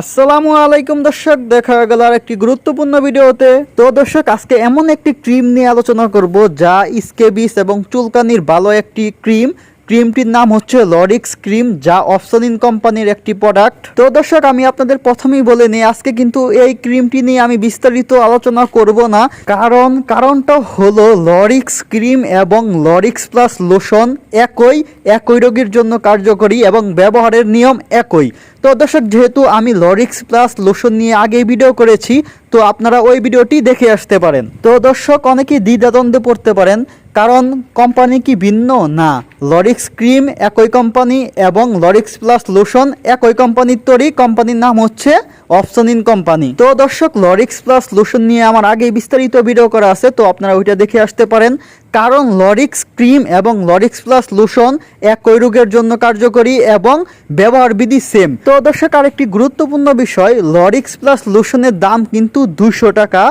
আসসালামু আলাইকুম দর্শক, দেখা গেল আর একটি গুরুত্বপূর্ণ ভিডিওতে। তো দর্শক, আজকে এমন একটি ক্রিম নিয়ে আলোচনা করব, যা স্কেবিস এবং চুলকানির ভালো একটি ক্রিম। ক্রিমটির নাম হচ্ছে লরিক্স ক্রিম, যা অপসলিন কোম্পানির একটি প্রোডাক্ট তো দর্শক, আমি আপনাদের প্রথমেই বলে নিই, আজকে কিন্তু এই ক্রিমটি নিয়ে আমি বিস্তারিত আলোচনা করব না। কারণ, কারণটা হলো লরিক্স ক্রিম এবং লরিক্স প্লাস লোশন একই একই রোগীর জন্য কার্যকরী এবং ব্যবহারের নিয়ম একই। তো দর্শক, যেহেতু আমি লরিক্স প্লাস লোশন নিয়ে আগে ভিডিও করেছি, তো আপনারা ওই ভিডিওটি দেখে আসতে পারেন। তো দর্শক, অনেকেই দ্বিধাদ্বন্দ্বে পড়তে পারেন। কারণ কোম্পানি কি ভিন্ন? না। লরিক্স ক্রিম একই কোম্পানি এবং লরিক্স প্লাস লোশন একই কোম্পানির তৈরি। কোম্পানির নাম হচ্ছে অপশন ইন কোম্পানি। তো দর্শক, লরিক্স প্লাস লোশন নিয়ে আমার আগেই বিস্তারিত ভিডিও করা আছে, তো আপনারা ওইটা দেখে আসতে পারেন। কারণ লরিক্স ক্রিম এবং লরিক্স প্লাস লোশন একই রোগের জন্য কার্যকরী এবং ব্যবহার বিধি সেম তো দর্শক, আরেকটি গুরুত্বপূর্ণ বিষয়, লরিক্স প্লাস লোশনের দাম কিন্তু দুশো টাকা।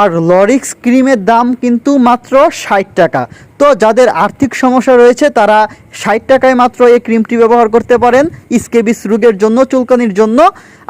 আর লরিক্স ক্রিমের দাম কিন্তু মাত্র ষাট টাকা। তো যাদের আর্থিক সমস্যা রয়েছে, তারা ষাট টাকায় মাত্র এই ক্রিমটি ব্যবহার করতে পারেন, স্কেবিস রোগের জন্য, চুলকানির জন্য।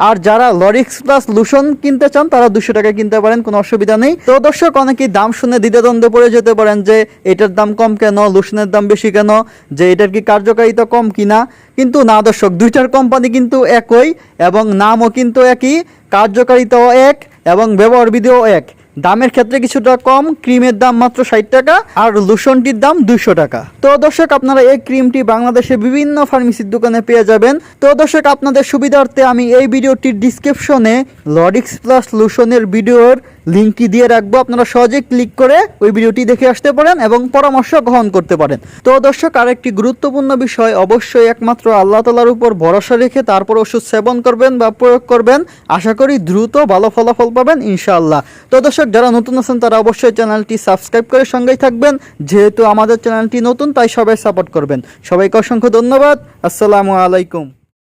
আর যারা লরিক্স প্লাস লোশন কিনতে চান, তারা দুশো টাকায় কিনতে পারেন, কোনো অসুবিধা নেই। তো দর্শক অনেকেই দাম শুনে দ্বিধাদ্বন্দ্বে পড়ে যেতে পারেন যে, এটার দাম কম কেন, লোশনের দাম বেশি কেন, যে এটার কি কার্যকারিতা কম কিনা। কিন্তু না দর্শক, দুইটার কোম্পানি কিন্তু একই, এবং নামও কিন্তু একই, কার্যকারিতাও এক, এবং ব্যবহার বিধিও এক। দামের ক্ষেত্রে কিছুটা কম, ক্রিমের দাম মাত্র ষাট টাকা আর লোশনটির দাম দুইশো টাকা। তো দর্শক, আপনারা এই ক্রিমটি বাংলাদেশে বিভিন্ন ফার্মেসির দোকানে পেয়ে যাবেন। তো দর্শক, আপনাদের সুবিধার্থে আমি এই ভিডিওটির ডিসক্রিপশনে লরিক্স প্লাস লোশনের ভিডিওর লিঙ্কটি দিয়ে রাখব। আপনারা সহজে ক্লিক করে ওই ভিডিওটি দেখে আসতে পারেন এবং পরামর্শ গ্রহণ করতে পারেন। তো দর্শক, আরেকটি গুরুত্বপূর্ণ বিষয়, অবশ্যই একমাত্র আল্লাহ তালার উপর ভরসা রেখে তারপর ওষুধ সেবন করবেন বা প্রয়োগ করবেন। আশা করি দ্রুত ভালো ফলাফল পাবেন ইনশাআল্লাহ। তো দর্শক, যারা নতুন আছেন, তারা অবশ্যই চ্যানেলটি সাবস্ক্রাইব করে সঙ্গেই থাকবেন। যেহেতু আমাদের চ্যানেলটি নতুন, তাই সবাই সাপোর্ট করবেন। সবাইকে অসংখ্য ধন্যবাদ। আসসালামু আলাইকুম।